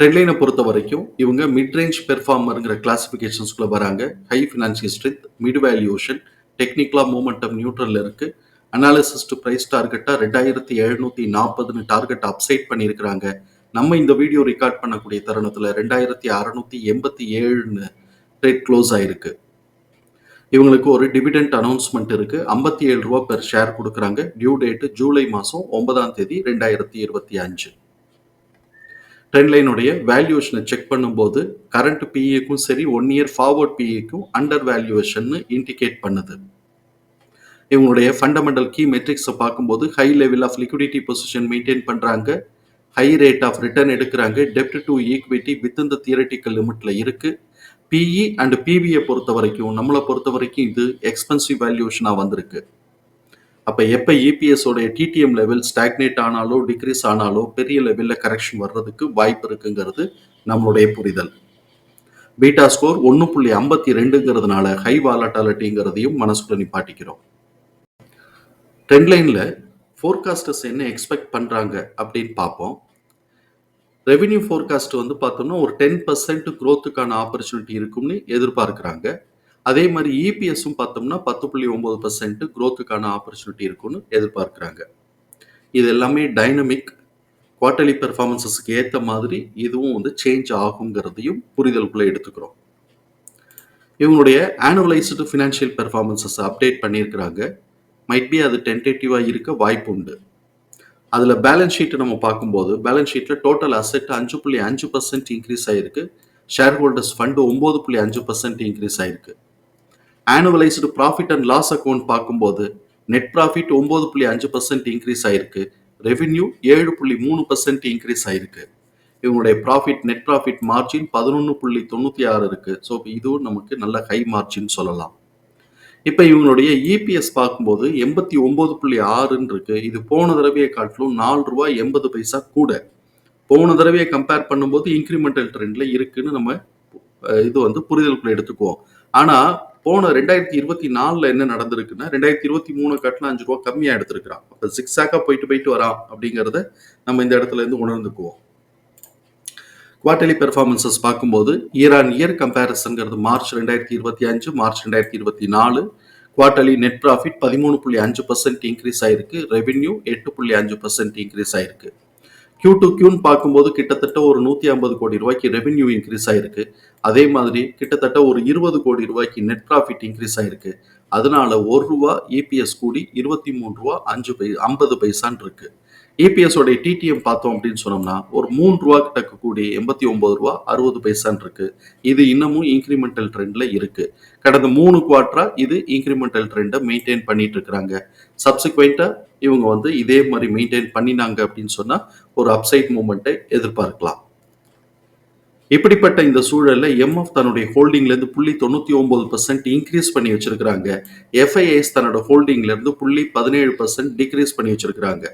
ட்ரெண்ட்லைனை பொறுத்த வரைக்கும் இவங்க மிட் ரேஞ்ச் பெர்ஃபார்மருங்கிற கிளாசிஃபிகேஷன்ஸ்குள்ள வராங்க. High financial strength mid valuation டெக்னிக்கலாக மூமெண்டம் நியூட்ரலில் இருக்குது அனாலிசிஸ் டு ப்ரைஸ் டார்கெட்டாக ரெண்டாயிரத்தி எழுநூத்தி நாற்பதுன்னு டார்கெட் அப்சைட் பண்ணியிருக்கிறாங்க. நம்ம இந்த வீடியோ ரெக்கார்ட் பண்ணக்கூடிய தருணத்தில் ரெண்டாயிரத்தி அறநூற்றி எண்பத்தி ஏழுன்னு ரேட் க்ளோஸ் ஆயிருக்கு. இவங்களுக்கு ஒரு டிவிடெண்ட் அனௌன்ஸ்மெண்ட் இருக்கு. ஐம்பத்தி ஏழு ரூபா பெர் ஷேர் கொடுக்குறாங்க. டியூ டேட்டு ஜூலை மாதம் ஒன்பதாம் தேதி ரெண்டாயிரத்தி இருபத்தி அஞ்சு. ட்ரெண்ட் லைனுடைய வேல்யூவேஷனை செக் பண்ணும்போது கரண்ட் பிஇக்கும் சரி ஒன் இயர் ஃபார்வர்ட் பிஇக்கும் அண்டர் வேல்யூவேஷன் இண்டிகேட் பண்ணுது. இவங்களுடைய ஃபண்டமெண்டல் கீ மெட்ரிக்ஸை பார்க்கும்போது high level of liquidity position maintain பண்ணுறாங்க ஹை ரேட் ஆஃப் ரிட்டர்ன் எடுக்கிறாங்க. டெப்ட் டு ஈக்விட்டி வித் இந்த தியரட்டிக்கல் லிமிட்ல இருக்கு. பிஇ அண்ட் பிபியை பொறுத்த வரைக்கும் நம்மளை பொறுத்த வரைக்கும் இது எக்ஸ்பென்சிவ் வேல்யூவேஷனாக வந்திருக்கு. அப்போ எப்போ இபிஎஸோடைய டிடிஎம் லெவல் ஸ்டாக்னேட் ஆனாலோ டிக்ரீஸ் ஆனாலோ பெரிய லெவலில் கரெக்ஷன் வர்றதுக்கு வாய்ப்பு இருக்குங்கிறது நம்மளுடைய புரிதல். பீட்டா ஸ்கோர் ஒன்று புள்ளி ஐம்பத்தி ரெண்டுங்கிறதுனால ஹை வாலட்டாலிட்டிங்கிறதையும் மனசுக்குள்ள நிப்பாட்டிக்கிறோம். ட்ரெண்ட் லைனில் ஃபோர்காஸ்டர்ஸ் என்ன எக்ஸ்பெக்ட் பண்ணுறாங்க அப்படின்னு பார்ப்போம். ரெவின்யூ ஃபோர்காஸ்ட் வந்து பார்த்தோம்னா ஒரு டென் பர்சன்ட் க்ரோத்துக்கான ஆப்பர்ச்சுனிட்டி இருக்கும்னு எதிர்பார்க்குறாங்க. அதே மாதிரி இபிஎஸும் பார்த்தோம்னா பத்து புள்ளி ஒம்பது பர்சன்ட் க்ரோத்துக்கான ஆப்பர்ச்சுனிட்டி இருக்குன்னு எதிர்பார்க்குறாங்க. இது எல்லாமே டைனமிக் குவார்டர்லி பெர்ஃபார்மன்ஸஸ்க்கு ஏற்ற மாதிரி இதுவும் வந்து சேஞ்ச் ஆகுங்கிறதையும் புரிதலுக்குள்ளே எடுத்துக்கிறோம். இவங்களுடைய ஆனுவலைஸ்டு ஃபினான்ஷியல் பெர்ஃபார்மன்ஸஸை அப்டேட் பண்ணியிருக்கிறாங்க. மைட் பி அது டென்டேட்டிவாக இருக்க வாய்ப்பு உண்டு. அதில் பேலன்ஸ் ஷீட்டை நம்ம பார்க்கும்போது பேலன்ஸ் ஷீட்டில் டோட்டல் அசெட் அஞ்சு புள்ளி அஞ்சு பர்சன்ட் இன்க்ரீஸ் ஆகிருக்கு ஷேர் ஹோல்டர்ஸ் ஃபண்டு ஒம்பது புள்ளி அஞ்சு பர்சன்ட் இன்க்ரீஸ் ஆகிருக்கு annualised profit and loss account பார்க்கும்போது நெட் ப்ராஃபிட் ஒம்பது புள்ளி அஞ்சு பர்சன்ட் இன்க்ரீஸ் ஆயிருக்கு. ரெவென்யூ ஏழு புள்ளி மூணு பர்சன்ட் இன்க்ரீஸ் ஆயிருக்கு. இவங்களுடைய ப்ராஃபிட் நெட் ப்ராஃபிட் மார்ஜின் பதினொன்று புள்ளி தொண்ணூற்றி ஆறு இருக்குது ஸோ இதுவும் நமக்கு நல்ல ஹை மார்ஜின் சொல்லலாம். இப்போ இவங்களுடைய இபிஎஸ் பார்க்கும்போது எண்பத்தி ஒம்பது புள்ளி ஆறுன்னு இருக்குது இது போன தடவையை காட்டிலும் நாலு ரூபாய் எண்பது பைசா கூட. போன தடவையை கம்பேர் பண்ணும்போது இன்க்ரிமெண்டல் ட்ரெண்டில் இருக்குன்னு நம்ம இது வந்து புரிதலுக்குள்ள எடுத்துக்குவோம். ஆனால் போன ரெண்டாயிரத்தி இருபத்தி நாலுல என்ன நடந்திருக்குன்னா ரெண்டாயிரத்தி இருபத்தி மூணு கட்டில் அஞ்சு ரூபா கம்மியா எடுத்திருக்கிறான். அப்போ சிக்ஸ் போயிட்டு போயிட்டு வரான் அப்படிங்கிறத நம்ம இந்த இடத்துல இருந்து உணர்ந்துக்குவோம். குவார்டர்லி பெர்ஃபார்மன்சஸ் பார்க்கும்போது இயர் ஆன் இயர் கம்பேரிசன்கிறது மார்ச் ரெண்டாயிரத்தி இருபத்தி அஞ்சு மார்ச் ரெண்டாயிரத்தி இருபத்தி நாலு குவார்டர்லி நெட் ப்ராஃபிட் பதிமூணு புள்ளி அஞ்சு பர்சன்ட் இன்க்ரீஸ் ஆயிருக்கு ரெவென்யூ எட்டு புள்ளி அஞ்சு பர்சன்ட் இன்க்ரீஸ் ஆயிருக்கு. கியூ டு கியூன்னு பார்க்கும்போது கிட்டத்தட்ட ஒரு நூற்றி ஐம்பது கோடி ரூபாய்க்கு ரெவென்யூ இன்க்ரீஸ் ஆயிருக்கு. அதே மாதிரி கிட்டத்தட்ட ஒரு இருபது கோடி ரூபாய்க்கு நெட் ப்ராஃபிட் இன்க்ரீஸ் ஆயிருக்கு. அதனால ஒரு ரூபா இபிஎஸ் கூடி இருபத்தி மூணு ரூபா அஞ்சு பை ஐம்பது பைசான் இருக்கு. இபிஎஸ் உடைய டிடிஎம் பார்த்தோம் அப்படின்னு சொன்னோம்னா ஒரு மூணு ரூபா கிட்ட கூடி எண்பத்தி ஒன்பது ரூபா அறுபது பைசான் இருக்கு. இது இன்னமும் இன்க்ரிமெண்டல் ட்ரெண்ட்ல இருக்கு. கடந்த மூணு குவார்டரா இது இன்க்ரிமெண்டல் ட்ரெண்டை மெயின்டைன் பண்ணிட்டு இருக்கிறாங்க. சப்சிக்வெண்டா இவங்க வந்து இதே மாதிரி மெயின்டைன் பண்ணினாங்க அப்படின்னு சொன்னா ஒரு அப்சைட் மூமெண்ட்டை எதிர்பார்க்கலாம். இப்படிப்பட்ட இந்த சூழல்ல எம்எஃப் தன்னுடைய ஹோல்டிங்ல இருந்து புள்ளி தொண்ணூத்தி ஒன்பது பர்சன்ட் இன்க்ரீஸ் பண்ணி வச்சிருக்கிறாங்க. எஃப்ஐஎஸ் தன்னோட ஹோல்டிங்ல இருந்து புள்ளி பதினேழு பர்சன்ட் டிக்ரீஸ் பண்ணி வச்சிருக்காங்க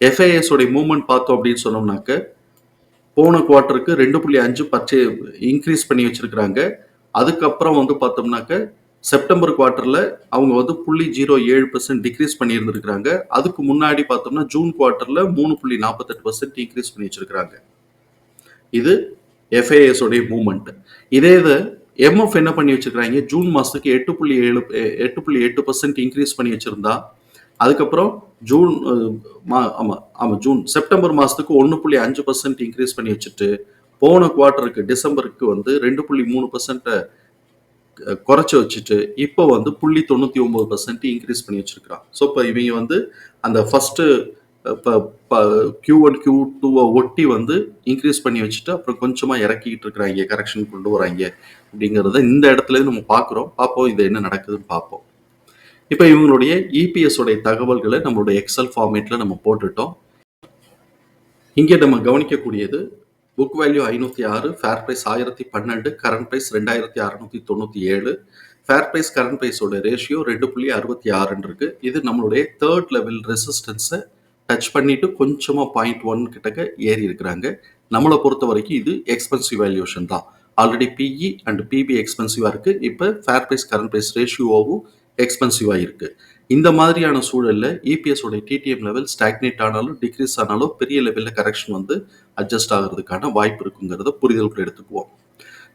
எஃப்ஐஎஸ் உடைய மூவ்மெண்ட் பார்த்தோம் அப்படின்னு சொன்னோம்னாக்க போன குவார்ட்டருக்கு ரெண்டு புள்ளி அஞ்சு பர்ச்சே இன்க்ரீஸ் பண்ணி வச்சிருக்கிறாங்க. அதுக்கப்புறம் வந்து பார்த்தோம்னாக்க செப்டம்பர் குவார்ட்டரில் அவங்க வந்து புள்ளி ஜீரோ ஏழு பர்சன்ட் டிக்ரீஸ் பண்ணியிருந்திருக்கிறாங்க அதுக்கு முன்னாடி பார்த்தோம்னா ஜூன் குவார்ட்டரில் மூணு புள்ளி நாற்பத்தெட்டு பர்சன்ட் இன்க்ரீஸ் பண்ணி வச்சிருக்கிறாங்க. இது எஃப்ஐஎஸ் உடைய மூவ்மெண்ட் இதே இது எம்எஃப் என்ன பண்ணி வச்சிருக்காங்க ஜூன் மாதத்துக்கு எட்டு புள்ளி ஏழு எட்டு புள்ளி எட்டு பர்சன்ட் இன்க்ரீஸ் பண்ணி வச்சுருந்தா அதுக்கப்புறம் ஜூன் ஆமாம் மா- ஜூன் செப்டம்பர் மாதத்துக்கு ஒன்று புள்ளி அஞ்சு பர்சன்ட் இன்க்ரீஸ் பண்ணி வச்சுட்டு போன குவார்ட்டருக்கு டிசம்பருக்கு வந்து ரெண்டு புள்ளி மூணு பர்சன்ட்டை குறைச்சி வச்சுட்டு இப்போ வந்து புள்ளி தொண்ணூற்றி ஒம்பது பர்சன்ட் இன்க்ரீஸ் பண்ணி வச்சுருக்கிறான். ஸோ இப்போ இவங்க வந்து அந்த ஃபஸ்ட்டு கியூ ஒன் கியூ டூவை ஒட்டி வந்து இன்க்ரீஸ் பண்ணி வச்சுட்டு அப்புறம் கொஞ்சமாக இறக்கிட்டு இருக்கிறாங்க. கரெக்ஷன் கொண்டு வராங்க. அப்படிங்கிறத இந்த இடத்துல இருந்து நம்ம பார்க்குறோம். பார்ப்போம் இது என்ன நடக்குதுன்னு பார்ப்போம். இப்போ இவங்களுடைய இபிஎஸ் உடைய தகவல்களை நம்மளுடைய எக்ஸல் ஃபார்மேட்டில் நம்ம போட்டுட்டோம். இங்கே நம்ம கவனிக்கக்கூடியது புக் வேல்யூ ஐநூற்றி ஆறு ஃபேர் ப்ரைஸ் ஆயிரத்தி பன்னெண்டு கரண்ட் ப்ரைஸ் ரெண்டாயிரத்தி அறநூற்றி தொண்ணூற்றி ஏழு ஃபேர் ப்ரைஸ் கரண்ட் ப்ரைஸோட ரேஷியோ ரெண்டு புள்ளி அறுபத்தி ஆறுன்னு இருக்குது இது நம்மளுடைய தேர்ட் லெவல் ரெசிஸ்டன்ஸை டச் பண்ணிட்டு கொஞ்சமாக பாயிண்ட் ஒன் கிட்டக்க ஏறி இருக்கிறாங்க. நம்மளை பொறுத்த வரைக்கும் இது எக்ஸ்பென்சிவ் வேல்யூஷன் தான். ஆல்ரெடி பிஇ அண்ட் பிபி எக்ஸ்பென்சிவாக இருக்குது இப்போ ஃபேர் ப்ரைஸ் கரண்ட் ப்ரைஸ் ரேஷியோவும் எக்ஸ்பென்சிவாக இருக்குது இந்த மாதிரியான சூழலில் இபிஎஸோட டிடிஎம் லெவல் ஸ்டாக்னேட் ஆனாலும் டிக்ரீஸ் ஆனாலும் பெரிய லெவலில் கரெக்ஷன் வந்து அட்ஜஸ்ட் ஆகிறதுக்கான வாய்ப்பு இருக்குங்கிறத புரிதல் எடுத்துக்குவோம்.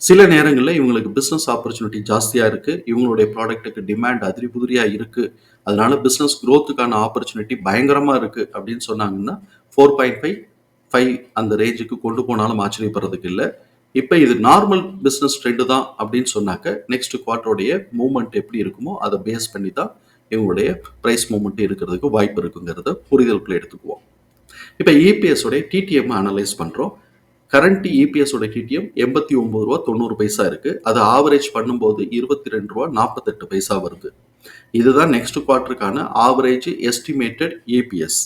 சில நேரங்களில் இவங்களுக்கு பிஸ்னஸ் ஆப்பர்ச்சுனிட்டி ஜாஸ்தியாக இருக்குது இவங்களுடைய ப்ராடக்ட்டுக்கு டிமாண்ட் அதிரி புதிரியாக இருக்குது அதனால பிஸ்னஸ் க்ரோத்துக்கான ஆப்பர்ச்சுனிட்டி பயங்கரமாக இருக்குது அப்படின்னு சொன்னாங்கன்னா ஃபோர் பாயிண்ட் ஃபைவ் ஃபைவ் அந்த ரேஞ்சுக்கு கொண்டு போனாலும் ஆச்சரியப்படுறதுக்கு இல்லை. இப்போ இது நார்மல் பிஸ்னஸ் ட்ரெண்டு தான் அப்படின்னு சொன்னாக்க நெக்ஸ்ட் குவார்ட்டருடைய மூமெண்ட் எப்படி இருக்குமோ அதை பேஸ் பண்ணி தான் இவங்களுடைய ப்ரைஸ் மூமெண்ட்டு இருக்கிறதுக்கு வாய்ப்பு இருக்குங்கிறத புரிதலுக்குள்ள எடுத்துக்குவோம். இப்போ இபிஎஸ் உடைய டிடிஎம் அனலைஸ் பண்ணுறோம் கரண்ட் இபிஎஸ் உடைய டிடிஎம் எண்பத்தி ஒன்பது ரூபா தொண்ணூறு பைசா இருக்கு. அது ஆவரேஜ் பண்ணும்போது இருபத்தி ரெண்டு ரூபா நாற்பத்தெட்டு பைசா வருது. இதுதான் நெக்ஸ்ட் குவார்ட்டருக்கான ஆவரேஜ் எஸ்டிமேட்டட் இபிஎஸ்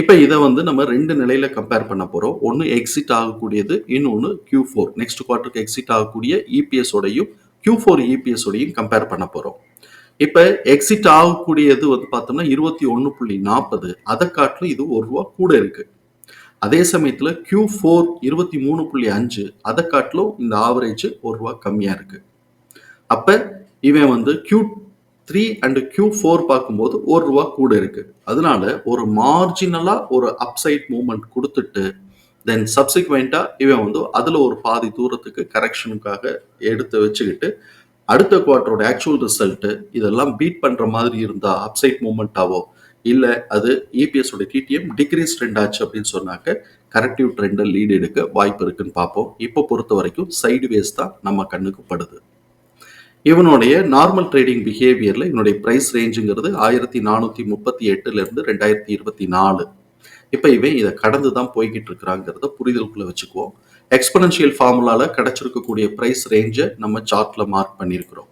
இப்போ இதை வந்து நம்ம ரெண்டு நிலையில கம்பேர் பண்ண போறோம். ஒன்று எக்ஸிட் ஆகக்கூடியது இன்னொன்று கியூ ஃபோர் நெக்ஸ்ட் குவார்ட்டருக்கு எக்ஸிட் ஆகக்கூடிய இபிஎஸ் உடையும் Q4 ஃபோர் இபிஎஸ் உடையும் கம்பேர் பண்ண போறோம். இப்போ எக்ஸிட் ஆகக்கூடியது வந்து பார்த்தோம்னா இருபத்தி ஒன்று புள்ளி நாற்பது. அதை காட்டிலும் இது ஒரு ரூபா கூட இருக்குது அதே சமயத்தில் கியூ ஃபோர் இருபத்தி மூணு புள்ளி அஞ்சு அதை காட்டிலும் இந்த ஆவரேஜ் ஒரு ரூபா கம்மியாக இருக்குது அப்போ இவன் வந்து Q three and Q four பார்க்கும்போது ஒரு ரூபா கூட இருக்குது அதனால ஒரு மார்ஜினலாக ஒரு அப்சைட் மூமெண்ட் கொடுத்துட்டு தென் சப்சிக்வெண்ட்டாக இவன் வந்து அதில் ஒரு பாதி தூரத்துக்கு கரெக்ஷனுக்காக எடுத்து வச்சுக்கிட்டு அடுத்த குவார்ட்டரோட ஆக்சுவல் ரிசல்ட்டு இதெல்லாம் பீட் பண்ணுற மாதிரி இருந்தால் அப்சைட் மூமெண்ட்டாவோ இல்லை அது இபிஎஸ் உடைய டிடிஎம் டிக்ரீஸ் ட்ரெண்ட் ஆச்சு அப்படின்னு சொன்னாக்க கரெக்டிவ் ட்ரெண்டை லீடு எடுக்க வாய்ப்பு இருக்குன்னு பார்ப்போம். இப்போ பொறுத்த வரைக்கும் சைடு வேஸ் தான் நம்ம கண்ணுக்கு படுது. இவனுடைய நார்மல் ட்ரேடிங் பிஹேவியரில் இவனுடைய ப்ரைஸ் ரேஞ்சுங்கிறது ஆயிரத்தி நானூற்றி முப்பத்தி எட்டுலேருந்து ரெண்டாயிரத்தி இருபத்தி நாலு. இப்போ இவன் இதை கடந்து தான் போய்கிட்டு இருக்கிறாங்கிறத புரிதலுக்குள்ளே வச்சுக்குவோம். எக்ஸ்பனன்ஷியல் ஃபார்முலாவில் கிடச்சிருக்கக்கூடிய ப்ரைஸ் ரேஞ்சை நம்ம சார்ட்டில் மார்க் பண்ணியிருக்கிறோம்.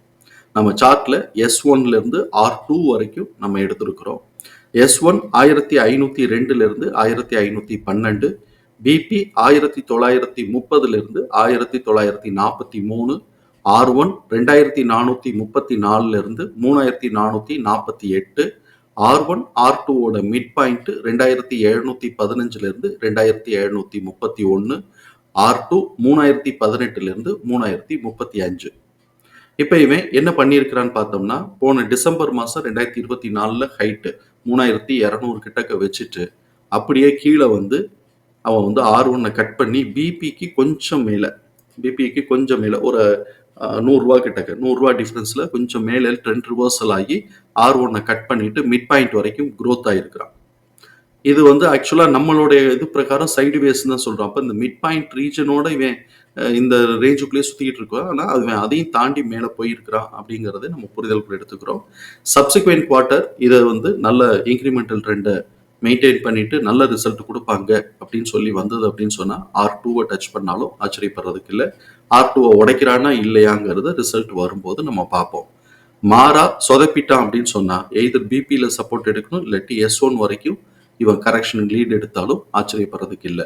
நம்ம சார்ட்டில் எஸ் ஒன்லேருந்து ஆர் டூ வரைக்கும் நம்ம எடுத்திருக்கிறோம். எஸ் ஒன் ஆயிரத்தி ஐநூற்றி ரெண்டுலேருந்து ஆயிரத்தி ஐநூற்றி பன்னெண்டு பிபி ஆயிரத்தி தொள்ளாயிரத்தி முப்பதுலேருந்து ஆயிரத்தி தொள்ளாயிரத்தி நாற்பத்தி மூணு ஆர் ஒன் ரெண்டாயிரத்தி நானூற்றி முப்பத்தி நாலுலேருந்து மூணாயிரத்தி நானூற்றி நாற்பத்தி எட்டு ஆர் ஒன் ஆர் டூவோட மிட் பாயிண்ட் ரெண்டாயிரத்தி எழுநூற்றி பதினஞ்சுலேருந்து ரெண்டாயிரத்தி எழுநூற்றி முப்பத்தி ஒன்று ஆர் டூ மூணாயிரத்தி பதினெட்டுலேருந்து மூணாயிரத்தி முப்பத்தி அஞ்சு. இப்போ இவன் என்ன பண்ணியிருக்கிறான்னு பார்த்தோம்னா போன டிசம்பர் மாதம் ரெண்டாயிரத்தி இருபத்தி நாலில் ஹைட்டு மூணாயிரத்தி இரநூறு கிட்டக்க வச்சுட்டு அப்படியே கீழே வந்து அவன் வந்து ஆர் ஒன்னை கட் பண்ணி பிபிக்கு கொஞ்சம் மேலே பிபிக்கு கொஞ்சம் மேலே ஒரு நூறுரூவா கிட்டக்க நூறுரூவா டிஃப்ரென்ஸில் கொஞ்சம் மேலே ட்ரெண்ட் ரிவர்சல் ஆகி ஆர் ஒன்னை கட் பண்ணிட்டு மிட் பாயிண்ட் வரைக்கும் க்ரோத் ஆகிருக்கிறான் இது வந்து ஆக்சுவலாக நம்மளுடைய இது பிரகாரம் சைடு தான் சொல்கிறோம் அப்போ இந்த மிட் பாயிண்ட் ரீஜனோட இவன் இந்த ரேஞ்சுக்குள்ளேயே சுற்றிக்கிட்டு இருக்கான் ஆனால் அவன் அதையும் தாண்டி மேலே போயிருக்கிறான் அப்படிங்கிறத நம்ம புரிதலுக்குள் எடுத்துக்கிறோம். சப்சிக்வெண்ட் குவார்ட்டர் இதை வந்து நல்ல இன்க்ரிமெண்டல் ட்ரெண்டை மெயின்டைன் பண்ணிட்டு நல்ல ரிசல்ட் கொடுப்பாங்க அப்படின்னு சொல்லி வந்தது அப்படின்னு சொன்னால் ஆர் டூவை டச் பண்ணாலும் ஆச்சரியப்படுறதுக்கு இல்லை. ஆர் டூவை உடைக்கிறானா இல்லையாங்கிறத ரிசல்ட் வரும்போது நம்ம பார்ப்போம். மாறா சொதப்பிட்டான் அப்படின்னு சொன்னால் எய்தர் பிபியில் சப்போர்ட் எடுக்கணும் இல்லாட்டி எஸ் ஒன் வரைக்கும் இவன் கரெக்ஷன் லீட் எடுத்தாலும் ஆச்சரியப்படுறதுக்கு இல்லை.